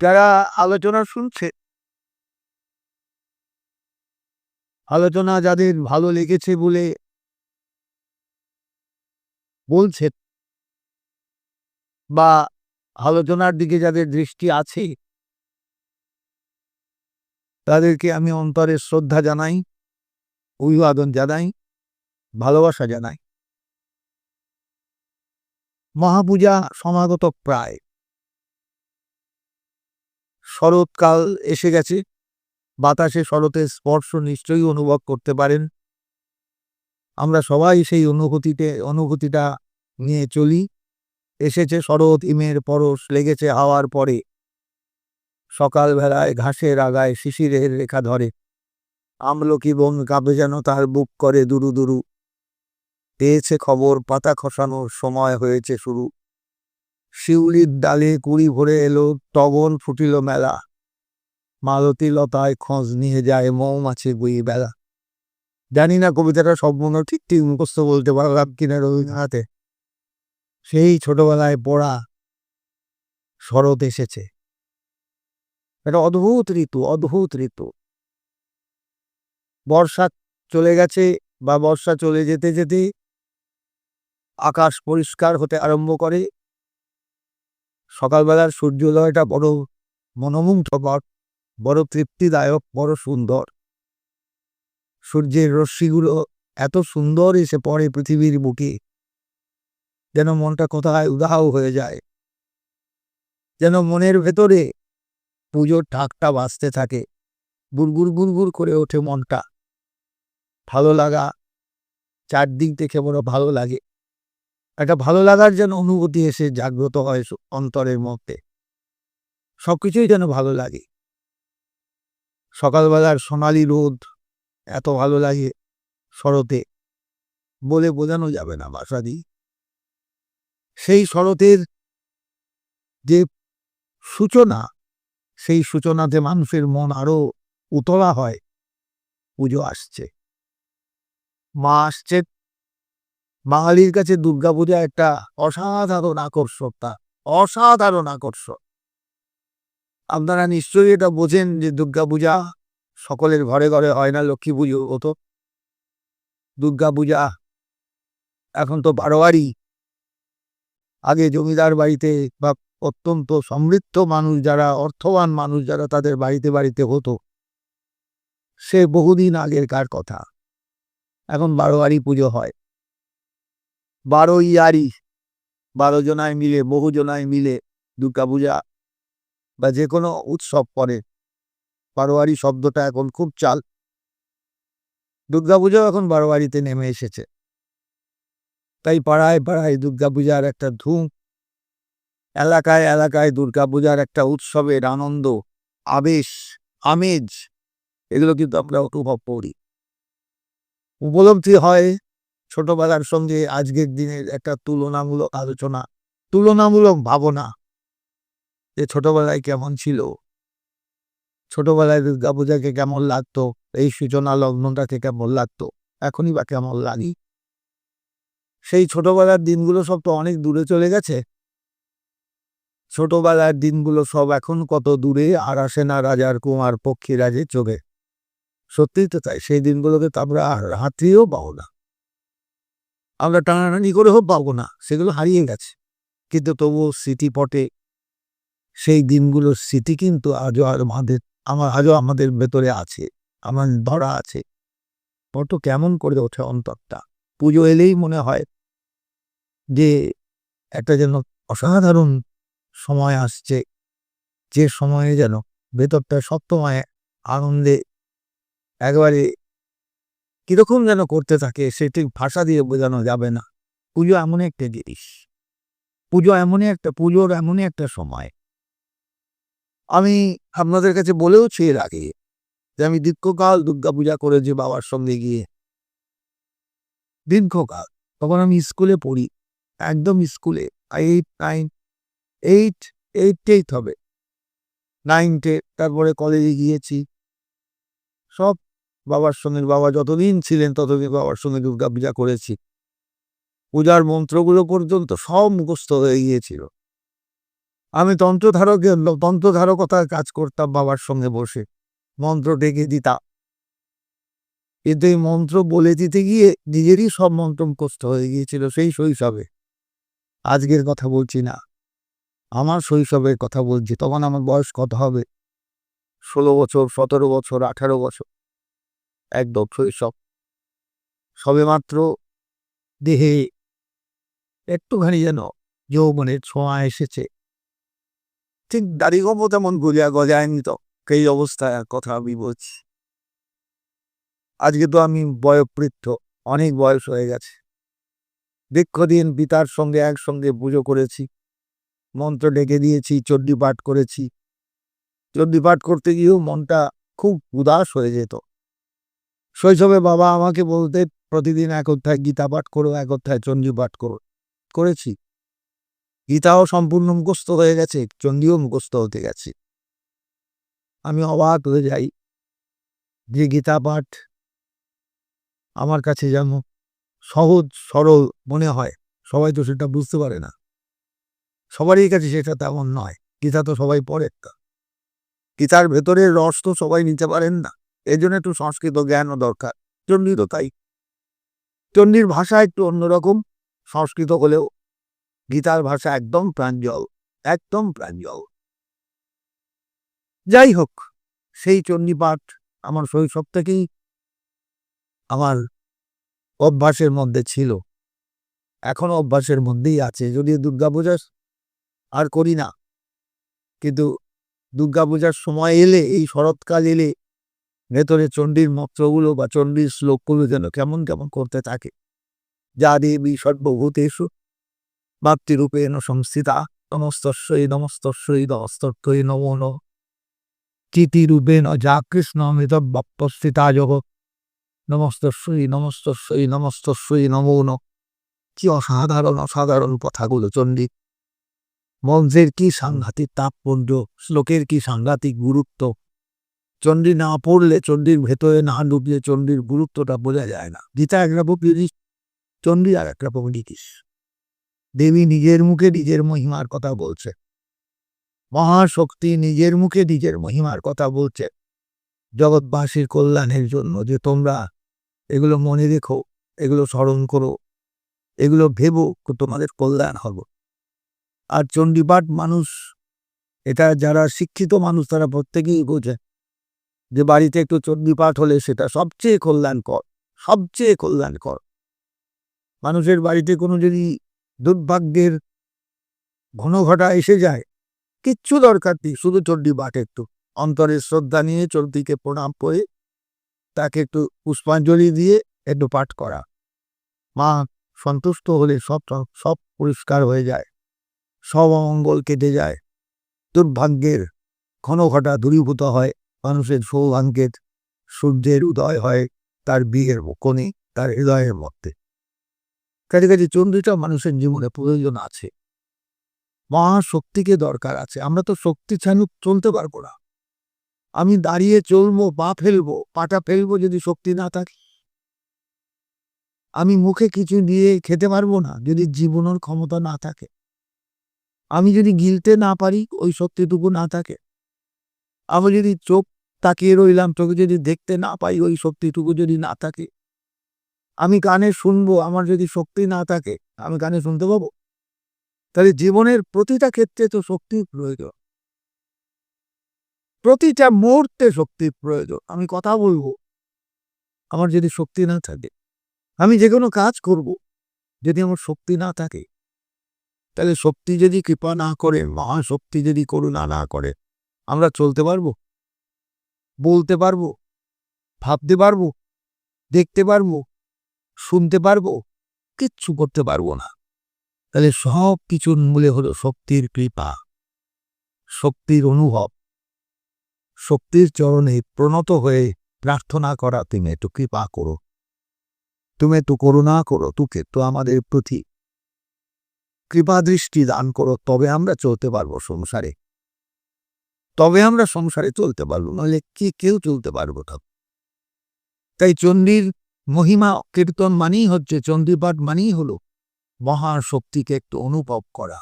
যারা আলোচনা শুনছে আলোচনা যাদের ভালো লেগেছে বলে বলছেন বা আলোচনার দিকে যাদের দৃষ্টি আছে তাদেরকে আমি অন্তরের শ্রদ্ধা জানাই, অভিবাদন জানাই, ভালোবাসা জানাই। মহাপূজা সমাগত প্রায়। শরৎকাল এসে গেছে। বাতাসে শরতের স্পর্শ নিশ্চয়ই অনুভব করতে পারেন। আমরা সবাই সেই অনুভূতিতে, অনুভূতিটা নিয়ে চলি। এসেছে শরৎ, ইমের পরশ, লেগেছে হাওয়ার পরে। সকালবেলায় ঘাসের আগায় শিশিরের রেখা ধরে। আমলকি বন কাঁপে যেন তার বুক করে দুরু দুরু। পেয়েছে খবর, পাতা খসানোর সময় হয়েছে শুরু। শিউলির ডালে কুড়ি ভরে এলো টগর ফুটিল মেলা। মালতী লতায় খোঁজ নিয়ে যায় মৌমাছি বই বেলা। জানি না কবিতাটা সম্পূর্ণ ঠিক ঠিক মুখস্থ বলতে পারলাম কিনা রবীন্দ্রনাথে। সেই ছোটবেলায় পড়া শরৎ এসেছে। একটা অদ্ভুত ঋতু অদ্ভুত ঋতু। বর্ষা চলে গেছে বা বর্ষা চলে যেতে যেতে আকাশ পরিষ্কার হতে আরম্ভ করে সকালবেলার সূর্যোদয়টা বড় মনোমুগ্ধকর, বড় তৃপ্তিদায়ক, বড় সুন্দর। সূর্যের রশ্মিগুলো এত সুন্দর এসে পড়ে পৃথিবীর বুকে, যেন মনটা কোথায় উদাহ হয়ে যায়। যেন মনের ভেতরে পুজোর ঢাকটা বাজতে থাকে, গুড়গুড় গুড়গুড় করে ওঠে মনটা। ভালো লাগা, চারদিক দেখে বড় ভালো লাগে। একটা ভালো লাগার যেন অনুভূতি এসে জাগ্রত হয় অন্তরের মধ্যে। সবকিছুই যেন ভালো লাগে। সকালবেলার সোনালি রোদ এত ভালো লাগে শরতে, বলে বোঝানো যাবে না বাসাদি সেই শরতের যে সূচনা, সেই সূচনাতে মানুষের মন আরও উতলা হয়। পুজো আসছে। মা আসছে বাঙালির কাছে দুর্গাপূজা একটা অসাধারণ আকর্ষকতা অসাধারণ আকর্ষক আপনারা নিশ্চয়ই এটা বোঝেন যে দুর্গাপূজা সকলের ঘরে ঘরে হয় না, লক্ষ্মী পুজো হতো দুর্গাপূজা এখন তো বারোয়ারি। আগে জমিদার বাড়িতে বা অত্যন্ত সমৃদ্ধ মানুষ যারা, অর্থবান মানুষ যারা তাদের বাড়িতে বাড়িতে হতো, সে বহুদিন আগের কার কথা। এখন বারোয়ারি পুজো হয়। বারো ইয়ারি, বারো জনায় মিলে, বহু জনায় মিলে দুর্গাপূজা বা যে কোনো উৎসব করে। বারোয়ারি শব্দটা এখন খুব চাল। দুর্গাপূজাও এখন বারোয়ারিতে নেমে এসেছে। তাই পাড়ায় পাড়ায় দুর্গাপূজার একটা ধুম, এলাকায় এলাকায় দুর্গাপূজার একটা উৎসবের আনন্দ, আবেশ, আমেজ, এগুলো কিন্তু আমরা অনুভব করি। উপলব্ধি হয় ছোটবেলার সঙ্গে আজকের দিনের একটা তুলনামূলক আলোচনা, তুলনামূলক ভাবনা যে ছোটবেলায় কেমন ছিল, ছোটবেলায় দুর্গাপূজাকে কেমন লাগতো, এই সূচনা লগ্নটাকে কেমন লাগতো, এখনই বা কেমন লাগি। সেই ছোটবেলার দিনগুলো সব তো অনেক দূরে চলে গেছে। ছোটবেলার দিনগুলো সব এখন কত দূরে আর আসে না রাজার কুমার পক্ষীরাজের চোখে। সত্যিই তো তাই, সেই দিনগুলোকে তো আমরা আর হাতিয়েও পাবো না। আমরা টানাটানি করে হোক পাবো না, সেগুলো হারিয়ে গেছে। কিন্তু তবুও স্মৃতিপটে সেই দিনগুলোর স্মৃতি কিন্তু আজও আর আমাদের, আমার, আজও আমাদের ভেতরে আছে, আমার ধরা আছে। বড্ড কেমন করে ওঠে অন্তরটা? পুজো এলেই মনে হয় যে একটা যেন অসাধারণ সময় আসছে। যে সময়ে যেন ভেতরটা সবসময় আনন্দে একবারে কীরকম যেন করতে থাকে, সেটি ভাষা দিয়ে বোঝানো যাবে না। পুজো এমন একটা জিনিস। পুজো এমনই একটা, পুজোর এমনই একটা সময়। আমি আপনাদের কাছে বলেওছি এর আগে যে আমি দীর্ঘকাল দুর্গাপূজা করেছি বাবার সঙ্গে গিয়ে। দীর্ঘকাল। তখন আমি স্কুলে পড়ি, একদম স্কুলে eight nine eight eight eight হবে। নাইন তারপরে কলেজে গিয়েছি। সব বাবার সঙ্গে বাবা যতদিন ছিলেন ততদিন বাবার সঙ্গে দুর্গা পূজা করেছি। পূজার মন্ত্রগুলো পর্যন্ত সব মুখস্থ হয়ে গিয়েছিল। আমি তন্ত্রধারকের তন্ত্রধারকতার কাজ করতাম বাবার সঙ্গে বসে। মন্ত্র ডেকে দিতাম। কিন্তু এই মন্ত্র বলে দিতে গিয়ে নিজেরই সব মন্ত্র মুখস্থ হয়ে গিয়েছিল সেই শৈশবে। আজকের কথা বলছি না। আমার শৈশবের কথা বলছি। তখন আমার বয়স কত হবে? ষোলো বছর, সতেরো বছর, আঠারো বছর। একদম শৈশব সবে। মাত্র দেহে একটুখানি যেন যৌবনের ছোঁয়া এসেছে। ঠিক দাড়ি তেমন গলিয়া গজায়নি তো, সেই অবস্থায় কথা আমি বলছি। আজকে তো আমি বয়োবৃদ্ধ, অনেক বয়স হয়ে গেছে। দীর্ঘদিন পিতার সঙ্গে একসঙ্গে পুজো করেছি, মন্ত্র ডেকে দিয়েছি, চণ্ডী পাঠ করেছি। চণ্ডী পাঠ করতে গিয়েও মনটা খুব উদাস হয়ে যেত। শৈশবে বাবা আমাকে বলতে প্রতিদিন এক অধ্যায় গীতা পাঠ করো, এক অধ্যায় চণ্ডী পাঠ করো। করেছি। গীতাও সম্পূর্ণ মুখস্থ হয়ে গেছে, চণ্ডীও মুখস্থ হতে গেছে। আমি অবাক হয়ে যাই যে গীতা পাঠ আমার কাছে যেন সহজ, সরল মনে হয়। সবাই তো সেটা বুঝতে পারে না। সবারই কাছে সেটা তেমন নয়। গীতা তো সবাই পড়ে। গীতার ভেতরের রস তো সবাই নিতে পারেন না। এই জন্য একটু সংস্কৃত জ্ঞানও দরকার। চণ্ডীরও তাই। চণ্ডীর ভাষা একটু অন্যরকম। সংস্কৃত হলেও গীতার ভাষা একদম প্রাঞ্জল একদম প্রাঞ্জল। যাই হোক, সেই চণ্ডী পাঠ আমার শৈশব থেকেই আমার অভ্যাসের মধ্যে ছিল। এখনও অভ্যাসের মধ্যেই আছে। যদিও দুর্গাপূজা আর করি না। কিন্তু দুর্গাপূজার সময় এলে, এই শরৎকাল এলে ভেতরে চণ্ডীর মন্ত্রগুলো বা চণ্ডীর শ্লোকগুলো যেন কেমন কেমন করতে থাকে। যা দেবী সর্বভূতেষু মাতৃরূপেণ সংস্থিতা, নমস্তস্যই নমস্তস্যই নমস্তত্বই নমো ন চিতিরূপেণ যা কৃষ্ণ মৃত বাপ্যস্থিতা জগ নমস্তস্যই নমস্তস্যই নমস্তস্যই নমো ন কি অসাধারণ অসাধারণ কথাগুলো চণ্ডী। মঞ্চের কি সাংঘাতিক তাৎপর্য, শ্লোকের কি সাংঘাতিক গুরুত্ব চণ্ডী না পড়লে চণ্ডীর ভেতরে না ডুবলে চণ্ডীর গুরুত্বটা বোঝা যায় না। গীতা একরকম জিনিস, চণ্ডী আর একরকম জিনিস দেবী নিজের মুখে নিজের মহিমার কথা বলছে। মহাশক্তি নিজের মুখে নিজের মহিমার কথা বলছে। জগৎবাসীর কল্যাণের জন্য যে তোমরা এগুলো মনে রেখো, এগুলো স্মরণ করো, এগুলো ভেবো তোমাদের কল্যাণ হবে। আর চণ্ডীপাঠ মানুষ, এটা যারা শিক্ষিত মানুষ তারা প্রত্যেকেই বোঝে। যে বাড়িতে একটু চণ্ডীপাঠ হলে সেটা সবচেয়ে কল্যাণকর সবচেয়ে কল্যাণকর। মানুষের বাড়িতে কোনো যদি দুর্ভাগ্যের ঘন ঘটা এসে যায়, কিচ্ছু দরকার নেই, শুধু চণ্ডী পাঠ একটু। অন্তরের শ্রদ্ধা নিয়ে চণ্ডীকে প্রণাম করে তাকে একটু পুষ্পাঞ্জলি দিয়ে একটু পাঠ করা। মা সন্তুষ্ট হলে সব সব পরিষ্কার হয়ে যায়, সব অমঙ্গল কেটে যায়। দুর্ভাগ্যের ঘন ঘটা দূরীভূত হয়। মানুষের সৌভাগ্যের সূর্যের উদয় হয় তার বিয়ের কোণে, তার হৃদয়ের মধ্যে। কাজে কাজে চন্দ্রিটা মানুষের জীবনে প্রয়োজন আছে। মহাশক্তিকে দরকার আছে। আমরা তো শক্তি ছানু চলতে পারব না। আমি দাঁড়িয়ে চলবো, পা ফেলব, পাটা ফেলব যদি শক্তি না থাকে। আমি মুখে কিছু দিয়ে খেতে পারব না যদি জীবনের ক্ষমতা না থাকে। আমি যদি গিলতে না পারি, ওই শক্তিটুকু না থাকে। আমি যদি চোখ তাকিয়ে রইলাম, তোকে যদি দেখতে না পাই, ওই শক্তিটুকু যদি না থাকে, আমি কানে শুনব, আমার যদি শক্তি না থাকে, আমি কানে শুনতে পাবো? তাহলে জীবনের প্রতিটা ক্ষেত্রে তো শক্তির প্রয়োজন। প্রতিটা মুহূর্তে শক্তির প্রয়োজন। আমি কথা বলব, আমার যদি শক্তি না থাকে, আমি যে কোনো কাজ করব, যদি আমার শক্তি না থাকে, তাহলে শক্তি যদি কৃপা না করে, মহাশক্তি যদি করুণা না করে, আমরা চলতে পারব? বলতে পারব, ভাবতে পারব, দেখতে পারব, শুনতে পারব, কিচ্ছু করতে পারব না। তাহলে সব কিছুর মূলে হলো শক্তির কৃপা, শক্তির অনুভব। শক্তির চরণে প্রণত হয়ে প্রার্থনা করা, তুমি একটু কৃপা করো। তুমি একটু করুণা করো, তুকে তো আমাদের প্রতি কৃপা দৃষ্টি দান করো, তবে আমরা চলতে পারব সংসারে। তবে আমরা সংসারে চলতে পারব নাহলে কি কেউ চলতে পারব না তাই চণ্ডীর মহিমা কীর্তন মানেই হচ্ছে চণ্ডীপাঠ মানেই হলো মহাশক্তিকে একটু অনুভব করা,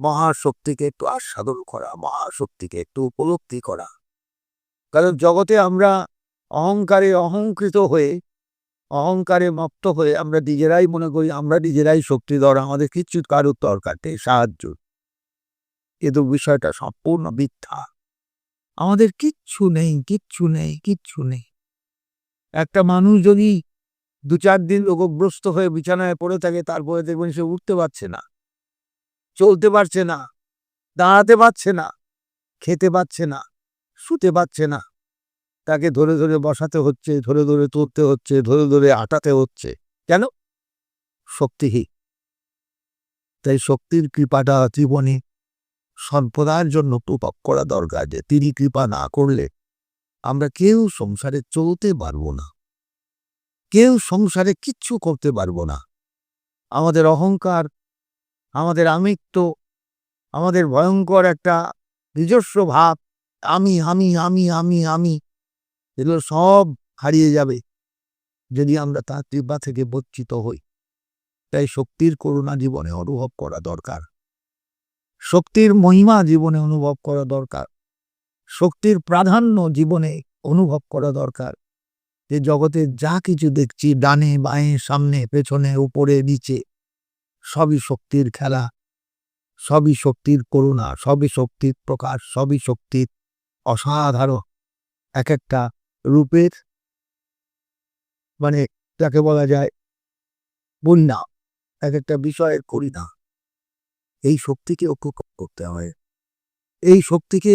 মহাশক্তিকে একটু আস্বাদন করা, মহাশক্তিকে একটু উপলব্ধি করা। কারণ জগতে আমরা অহংকারে অহংকৃত হয়ে, অহংকারে মত্ত হয়ে আমরা নিজেরাই মনে করি, আমরা নিজেরাই শক্তি শক্তিধর, আমাদের কিচ্ছু কারোর দরকার সাহায্য কিন্তু বিষয়টা সম্পূর্ণ মিথ্যা। আমাদের কিচ্ছু নেই কিচ্ছু নেই কিচ্ছু নেই। একটা মানুষ যদি দু চার দিন রোগগ্রস্ত হয়ে বিছানায় পড়ে থাকে, তারপরে দেখবেন সে উঠতে পারছে না, চলতে পারছে না, দাঁড়াতে পারছে না, খেতে পারছে না, শুতে পারছে না। তাকে ধরে ধরে বসাতে হচ্ছে, ধরে ধরে তুলতে হচ্ছে, ধরে ধরে আটাতে হচ্ছে। কেন? শক্তিহীন। তাই শক্তির কৃপাটা জীবনে সম্পদার জন্য প্রভাব করা দরকার যে তিনি কৃপা না করলে আমরা কেউ সংসারে চলতে পারব না। কেউ সংসারে কিচ্ছু করতে পারব না। আমাদের অহংকার, আমাদের আমিত্ব, আমাদের ভয়ঙ্কর একটা নিজস্ব ভাব, আমি আমি আমি আমি আমি, এগুলো সব হারিয়ে যাবে যদি আমরা তার কৃপা থেকে বঞ্চিত হই। তাই শক্তির করুণা জীবনে অনুভব করা দরকার। শক্তির মহিমা জীবনে অনুভব করা দরকার। শক্তির প্রাধান্য জীবনে অনুভব করা দরকার। যে জগতে যা কিছু দেখছি, ডানে, বাঁয়ে, সামনে, পেছনে, উপরে, নিচে, সবই শক্তির খেলা। সবই শক্তির করুণা, সবই শক্তির প্রকাশ, সবই শক্তির অসাধারণ। এক একটা রূপের মানে যাকে বলা যায় বন্যা, এক একটা বিষয়ের করিনা। এই শক্তিকে উপভোগ করতে হয়। এই শক্তিকে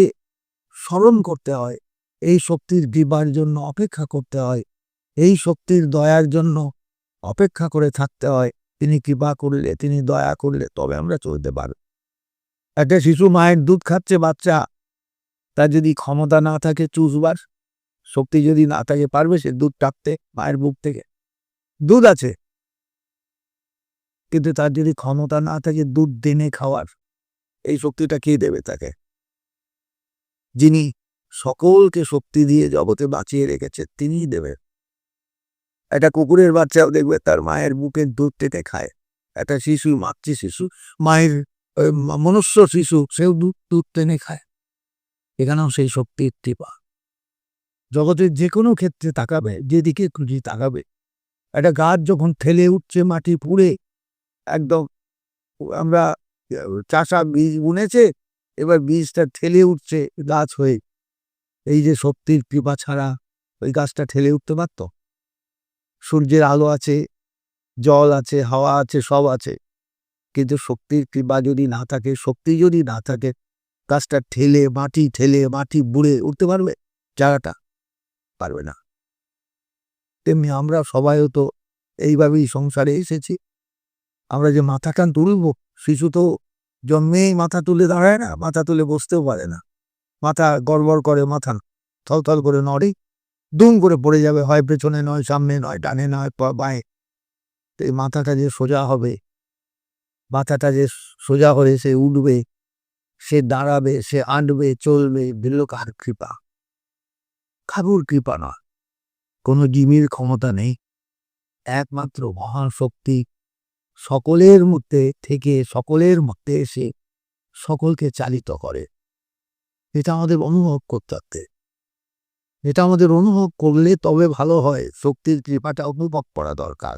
স্মরণ করতে হয়। এই শক্তির দিবার জন্য অপেক্ষা করতে হয়। এই শক্তির দয়ার জন্য অপেক্ষা করে থাকতে হয়। তিনি কৃপা করলে, তিনি দয়া করলে তবে আমরা চলতে পারব। একটা শিশু মায়ের দুধ খাচ্ছে বাচ্চা, তার যদি ক্ষমতা না থাকে চুষবার, শক্তি যদি না থাকে পারবে সে দুধ টাপতে মায়ের বুক থেকে। দুধ আছে। কিন্তু তার যদি ক্ষমতা না থাকে দুধ দেনে খাওয়ার, এই শক্তিটা কে দেবে তাকে? যিনি সকলকে শক্তি দিয়ে জগতে বাঁচিয়ে রেখেছে, তিনিই দেবে। একটা কুকুরের বাচ্চাও দেখবে তার মায়ের বুকের দুধ টেনে খায়। একটা শিশু, মাতৃ শিশু, মায়ের মনুষ্য শিশু, সেও দুধ দুধ টেনে খায়। এখানেও সেই শক্তির কৃপা জগতের যে কোনো ক্ষেত্রে তাকাবে, যেদিকে খুঁজি তাকাবে। একটা গাছ যখন ঠেলে উঠছে, মাটি পুড়ে একদম, আমরা, চাষা বীজ বুনেছে, এবার বীজটা ঠেলে উঠছে গাছ হয়ে। এই যে শক্তির কৃপা ছাড়া ওই গাছটা ঠেলে উঠতে পারত? সূর্যের আলো আছে, জল আছে, হাওয়া আছে, সব আছে। কিন্তু শক্তির কৃপা যদি না থাকে, শক্তি যদি না থাকে, গাছটা ঠেলে, মাটি ঠেলে, মাটি বুড়ে উঠতে পারবে? জায়গাটা পারবে না। তেমনি আমরা সবাইও তো এইভাবেই সংসারে এসেছি। আমরা যে মাথা কান তুলব, শিশু তো জন্মেই মাথা তুলে দাঁড়ায় না, মাথা তুলে বসতেও পারে না। মাথা গড়বড় করে, মাথা থলথল করে নড়ে, দুম করে পড়ে যাবে, হয় পেছনে নয়, সামনে নয়, ডানে নয় বাঁয়ে। তো এই মাথাটা যে সোজা হবে, মাথাটা যে সোজা হয়ে সে উঠবে, সে দাঁড়াবে, সে আঁটবে, চলবে দিল কার কৃপা। কারুর কৃপা নয়, কোনো জিমির ক্ষমতা নেই। একমাত্র মহান শক্তি সকলের মধ্যে থেকে সকলের মধ্যে এসে সকলকে চালিত করে। এটা আমাদের অনুভব করতে হবে। এটা আমাদের অনুভব করলে তবে ভালো হয়, শক্তির কৃপাটা অনুভব করা দরকার।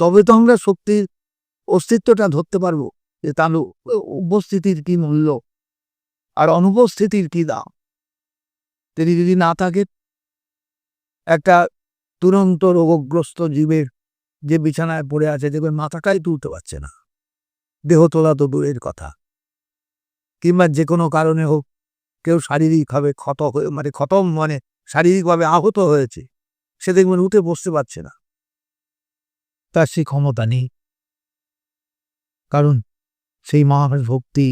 তবে তো আমরা শক্তির অস্তিত্বটা ধরতে পারব, যে তার উপস্থিতির কি মূল্য আর অনুপস্থিতির কি দাম। তিনি যদি না থাকে একটা তুরন্ত রোগগ্রস্ত জীবের যে বিছানায় পড়ে আছে দেখবেন মাথাটাই তুলতে পারছে না। দেহ তোলা তো দূরের কথা। কিংবা যে কোনো কারণে হোক, কেউ শারীরিকভাবে ক্ষত হয়ে মানে খতম মানে শারীরিকভাবে আহত হয়েছে, সে দেখবেন উঠে বসতে পারছে না। তার সেই ক্ষমতা নেই। কারণ সেই মহান ভক্তি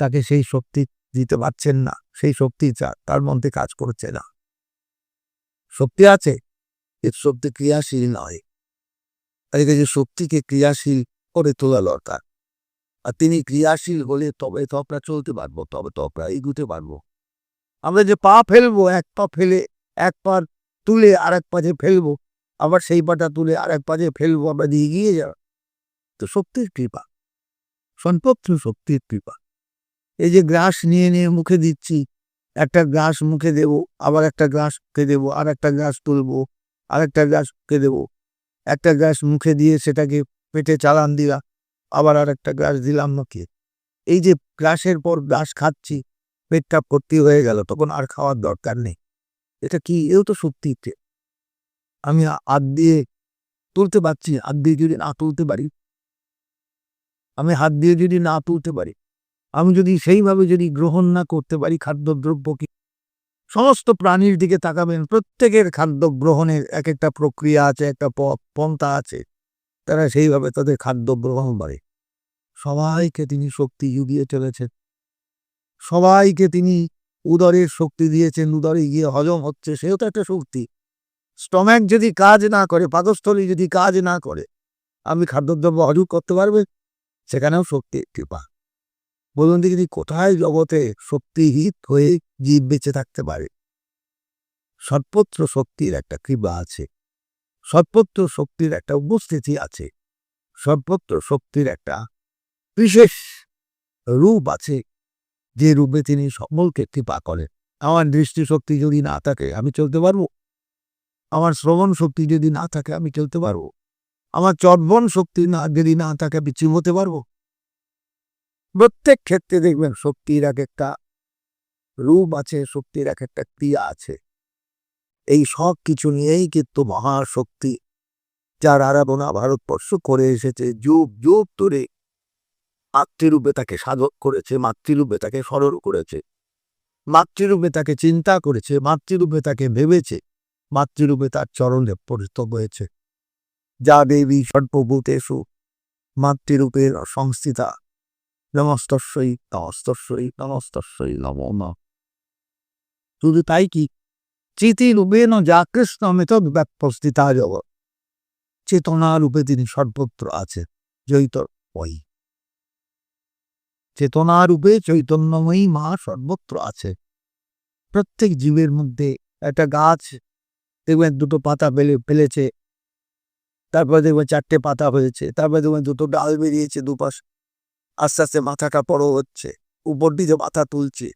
তাকে সেই শক্তি দিতে পারছেন না, সেই শক্তি তার মধ্যে কাজ করছে না। শক্তি আছে, এর শক্তি ক্রিয়াশীল নয়। যে শক্তিকে ক্রিয়াশীল করে তোলা দরকার। আর তিনি ক্রিয়াশীল হলে তবে তো আমরা চলতে পারব, তবে তো আমরা এগুতে পারব। আমরা যে পা ফেলব, এক পা ফেলে এক পা তুলে আর এক পাজে ফেলব, আবার সেই পাটা তুলে আর এক পাজে ফেলব, আমরা দিয়ে এগিয়ে যাব তো শক্তির কৃপা। সর্বত্র শক্তির কৃপা। এই যে গ্রাস নিয়ে নিয়ে মুখে দিচ্ছি, একটা গ্রাস মুখে দেব, আবার একটা গ্রাস মুখে দেবো আর একটা গ্রাস তুলবো আর একটা গ্রাস মুখে দেবো। একটা গ্রাস মুখে দিয়ে সেটাকে পেটে চালান দিলাম, আবার আর একটা গ্রাস দিলাম মুখে এই যে গ্রাসের পর গ্রাস খাচ্ছি, পেটটা ভর্তি হয়ে গেল, তখন আর খাওয়ার দরকার নেই। এটা কি? এও তো সত্যি আমি হাত দিয়ে তুলতে পারছি, হাত দিয়ে যদি না তুলতে পারি। আমি হাত দিয়ে যদি না তুলতে পারি, আমি যদি সেইভাবে যদি গ্রহণ না করতে পারি খাদ্যদ্রব্যকে সমস্ত প্রাণীর দিকে তাকাবেন। প্রত্যেকের খাদ্য গ্রহণের এক একটা প্রক্রিয়া আছে, একটা পন্থা আছে। তারা সেইভাবে তাদের খাদ্য গ্রহণ করে। সবাইকে তিনি শক্তি জুগিয়ে চলেছেন। সবাইকে তিনি উদরের শক্তি দিয়েছেন। উদরে গিয়ে হজম হচ্ছে, সেও তো একটা শক্তি। স্টম্যাক যদি কাজ না করে, পাকস্থলী যদি কাজ না করে আমি খাদ্যদ্রব্য হজম করতে পারবে সেখানেও শক্তি কৃপা। বলুন দেখি কোথায় জগতে শক্তিহিত হয়ে জীব বেঁচে থাকতে পারে? সর্বত্র শক্তির একটা কৃপা আছে। সর্বত্র শক্তির একটা উপস্থিতি আছে। সর্বত্র শক্তির একটা বিশেষ রূপ আছে, যে রূপে তিনি সকলকে কৃপা করেন। আমার দৃষ্টিশক্তি যদি না থাকে, আমি চলতে পারব? আমার শ্রবণ শক্তি যদি না থাকে, আমি চলতে পারব? আমার চর্বণ শক্তি না যদি না থাকে, আমি চিমতে পারব? প্রত্যেক ক্ষেত্রে দেখবেন শক্তির এক একটা রূপ আছে, শক্তির এক একটা ক্রিয়া আছে। এই সব কিছু নিয়েই কিন্তু মহাশক্তি, যার আরাধনা ভারতবর্ষ করে এসেছে, যুগ যুগ ধরে মাতৃরূপে তাকে সাধক করেছে, মাতৃরূপে তাকে সরল করেছে, মাতৃরূপে তাকে চিন্তা করেছে, মাতৃরূপে তাকে ভেবেছে, মাতৃরূপে তার চরণে পরিত হয়েছে। যা দেবী সর্বভূতেষু মাতৃরূপের সংস্থিতা। নমস্তস্যই নমস্তস্যই নমস্তস্যই নম শুধু তাই কি? চিতি রূপে ন যা কৃষ্ণ মেথদ ব্যাপস্থিতা জগৎ। চেতনা রূপে তিনি সর্বত্র আছেন জৈত ওই চেতনা রূপে চৈতন্যময়ী মা সর্বত্র আছে। প্রত্যেক জীবের মধ্যে একটা গাছ, দেখবেন দুটো পাতা ফেলে, ফেলেছে। তারপরে দেখবেন চারটে পাতা হয়েছে, তারপরে দেখবেন দুটো ডাল বেরিয়েছে দুপাশ। আস্তে আস্তে মাথাটা বড় হচ্ছে, উপর দিকে মাথা তুলছে,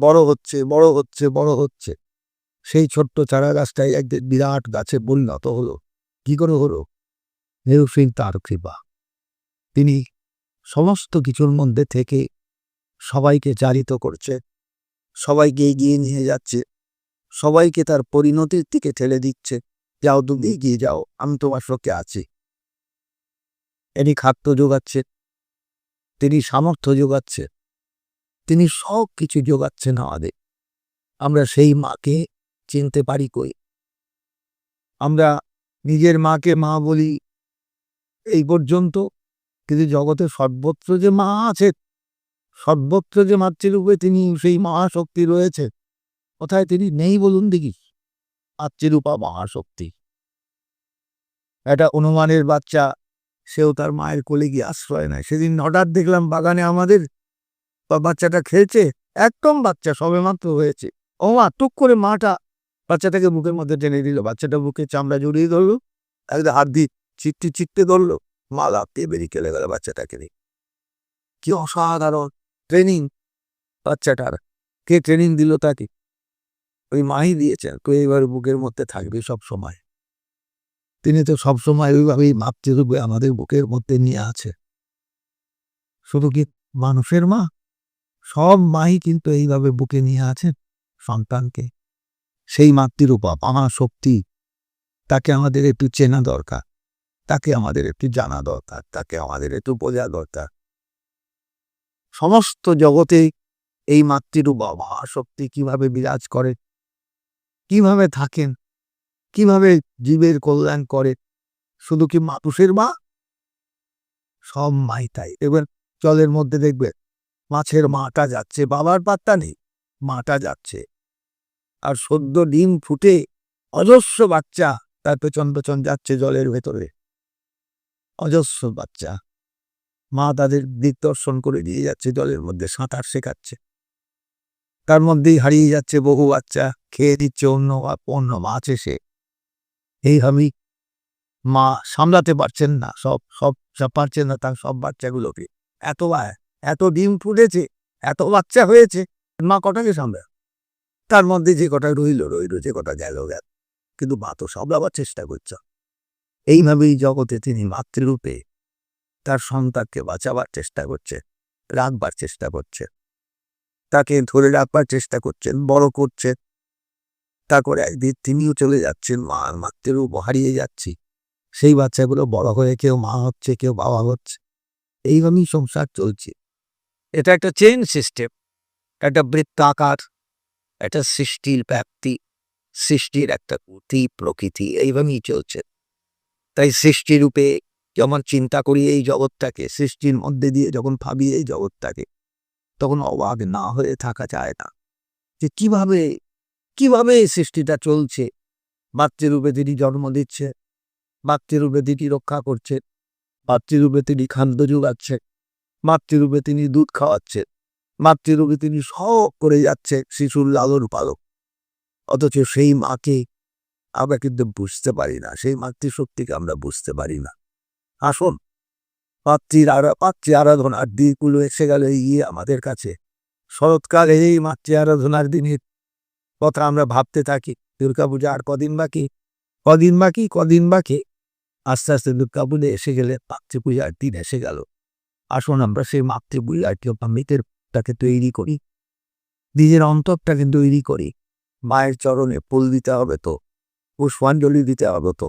বড় হচ্ছে বড় হচ্ছে বড় হচ্ছে। সেই ছোট্ট চারা গাছটাই একদিন বিরাট গাছে পরিণত হলো। কি করে হলো? নিরুসীন তার কৃপা। তিনি সমস্ত কিছুর মধ্যে থেকে সবাইকে চালিত করছে, সবাইকে এগিয়ে নিয়ে যাচ্ছে, সবাইকে তার পরিণতির দিকে ঠেলে দিচ্ছে। যাও, তুমি এগিয়ে যাও, আমি তোমার সঙ্গে আছি। এনি খাদ্য যোগাচ্ছে। তিনি সামর্থ্য যোগাচ্ছে। তিনি সব কিছু যোগাচ্ছেন আমাদের। আমরা সেই মাকে চিনতে পারি কই? আমরা নিজের মাকে মা বলি এই পর্যন্ত। কিন্তু জগতে সর্বত্র যে মা আছে, সর্বত্র যে মাতৃরূপে তিনি সেই মহাশক্তি রয়েছে, কোথায় তিনি নেই বলুন দেখি। মাতৃরূপা মহাশক্তি। একটা অনুমানের বাচ্চা সেও তার মায়ের কোলে গিয়ে আশ্রয় নেয়। সেদিন হঠাৎ দেখলাম বাগানে আমাদের বাচ্চাটা খেলছে, একদম বাচ্চা সবে মাত্র হয়েছে। ও মা, টুক করে মাটা বাচ্চাটাকে বুকের মধ্যে টেনে দিল। বাচ্চাটা বুকে চামড়া জড়িয়ে ধরলো, একদম হাত দিয়ে চিটটি চিটতে ধরলো। মা লাফিয়ে বেরিয়ে চলে গেল বাচ্চাটাকে নিয়ে। কি অসাধারণ ট্রেনিং বাচ্চাটার। কে ট্রেনিং দিল তাকে? ওই মাই দিয়েছেন। তো এইবার বুকের মধ্যে থাকবে সব সময়। তিনি তো সবসময় ওইভাবেই মাতৃরূপে আমাদের বুকের মধ্যে নিয়ে আছে। শুধু কি মানুষের মা? সব মাই কিন্তু এইভাবে বুকে নিয়ে আছেন সন্তানকে। সেই মাতৃরূপা শক্তি তাকে আমাদের একটু চেনা দরকার, তাকে আমাদের একটু জানা দরকার, তাকে আমাদের একটু বোঝা দরকার। সমস্ত জগতে এই মাতৃরূপা, মহাশক্তি কীভাবে বিরাজ করে, কীভাবে থাকেন কীভাবে জীবের কল্যাণ করে? শুধু কি মানুষের মা? সব মাই তাই। এবার জলের মধ্যে দেখবে মাছের মাটা যাচ্ছে, বাবার পাত্তা নেই, মাটা যাচ্ছে। আর সদ্য ডিম ফুটে অজস্র বাচ্চা তার পেছন পেছন যাচ্ছে জলের ভেতরে। অজস্র বাচ্চা। মা তাদের দিক দর্শন করে দিয়ে যাচ্ছে, জলের মধ্যে সাঁতার শেখাচ্ছে। তার মধ্যেই হারিয়ে যাচ্ছে বহু বাচ্চা, খেয়ে দিচ্ছে অন্য অন্য মাছ এসে। এই আমি মা সামলাতে পারছেন না, সব সব সব পারছেন না তার সব বাচ্চাগুলোকে। এত এত ডিম ফুটেছে, এত বাচ্চা হয়েছে, মা কটাকে সামলে তার মধ্যে যে কটা রইল রইল যে কটা গেল গেল। কিন্তু মা তো সামলাবার চেষ্টা করছে। এইভাবেই জগতে তিনি মাতৃরূপে তার সন্তানকে বাঁচাবার চেষ্টা করছে, রাখবার চেষ্টা করছে। তাকে ধরে রাখবার চেষ্টা করছেন, বড় করছেন। তারপরে একদিন তিনিও চলে যাচ্ছেন, মা আর মাতৃরূপ হারিয়ে যাচ্ছি। সেই বাচ্চাগুলো বড় হয়ে কেউ মা হচ্ছে, কেউ বাবা হচ্ছে। এইভাবেই সংসার চলছে। এটা একটা চেন সিস্টেম একটা বৃত্তাকার, একটা সৃষ্টির ব্যাপ্তি, সৃষ্টির একটা গতি, প্রকৃতি, এইভাবেই চলছে। তাই সৃষ্টিরূপে যেমন চিন্তা করি এই জগৎটাকে, সৃষ্টির মধ্যে দিয়ে যখন ভাবি এই জগৎটাকে, তখন অবাক না হয়ে থাকা যায় না। যে কীভাবে কীভাবে এই সৃষ্টিটা চলছে? মাতৃরূপে তিনি জন্ম দিচ্ছে, মাতৃরূপে তিনি রক্ষা করছে, মাতৃরূপে তিনি খাদ্য যোগাচ্ছে, মাতৃরূপে তিনি দুধ খাওয়াচ্ছে, মাতৃরূপে তিনি সব করে যাচ্ছে শিশুর লালন পালক অথচ সেই মাকে আমরা কিন্তু বুঝতে পারি না, সেই মাতৃশক্তিকে আমরা বুঝতে পারি না। আসুন, মাতৃর আরা, মাতৃ আরাধনার দিকগুলো এসে গেল গিয়ে আমাদের কাছে। শরৎকালে এই মাতৃ আরাধনার দিনের কথা আমরা ভাবতে থাকি দুর্গাপূজা আর কদিন বাকি? কদিন বাকি? কদিন বাকি? আস্তে আস্তে দুর্গাপূজা এসে গেলে মাতৃপূজার দিন এসে গেল। আসুন আমরা সেই মাতৃপূজাটি মৃতের তাকে তৈরি করি। নিজের অন্তরটাকে তৈরি করি। মায়ের চরণে ফুল দিতে হবে তো, পুষ্পাঞ্জলি দিতে হবে তো,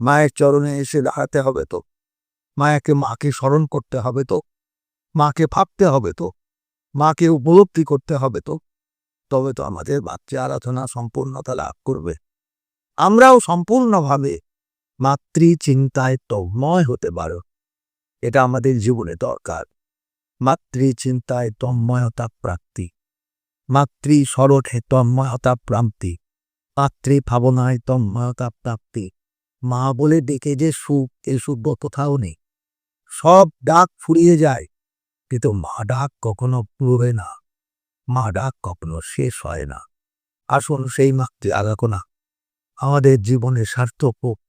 মায়ের চরণে এসে দাঁড়াতে হবে তো, মায়াকে মাকে স্মরণ করতে হবে তো, মাকে ভাবতে হবে তো, মাকে উপলব্ধি করতে হবে তো তবে তো আমাদের মাতৃ আরাধনা সম্পূর্ণতা লাভ করবে। আমরাও সম্পূর্ণভাবে মাতৃ চিন্তায় তন্ময় হতে পারো। এটা আমাদের জীবনে দরকার। মাতৃ চিন্তায় তন্ময়তা প্রাপ্তি। মাতৃ স্মরণে তন্ময়তা প্রাপ্তি। মাতৃ ভাবনায় তন্ময়তা প্রাপ্তি। মা বলে ডেকে যে সুখ, এ সুখ কোথাও নেই। সব ডাক ফুরিয়ে যায়, কিন্তু মা ডাক কখনো পুরবে না। মা ডাক কখনো শেষ হয় না। আসুন সেই মাক্তি আগাক না। আমাদের জীবনে সার্থক হোক,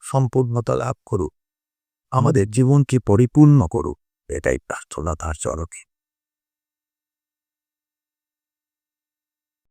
সম্পূর্ণতা লাভ করুক। আমাদের জীবনকে পরিপূর্ণ করুক। এটাই প্রার্থনা তার চরকে